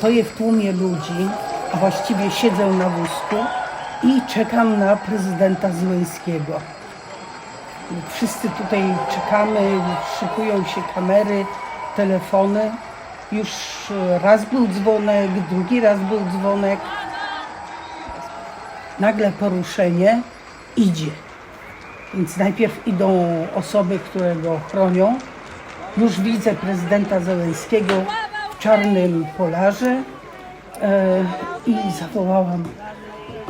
stoję w tłumie ludzi, a właściwie siedzę na wózku i czekam na prezydenta Zeleńskiego. Wszyscy tutaj czekamy, szykują się kamery, telefony. Już raz był dzwonek, drugi raz był dzwonek. Nagle poruszenie idzie. Więc najpierw idą osoby, które go chronią. Już widzę prezydenta Zeleńskiego czarnym polarze e, i zawołałam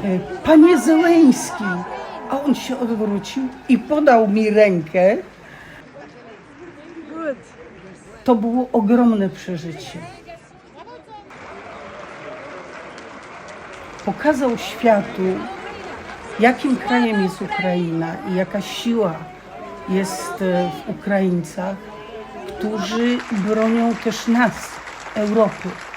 e, Panie Zeleński! A on się odwrócił i podał mi rękę. To było ogromne przeżycie. Pokazał światu, jakim krajem jest Ukraina i jaka siła jest e, w Ukraińcach, którzy bronią też nas, Europy.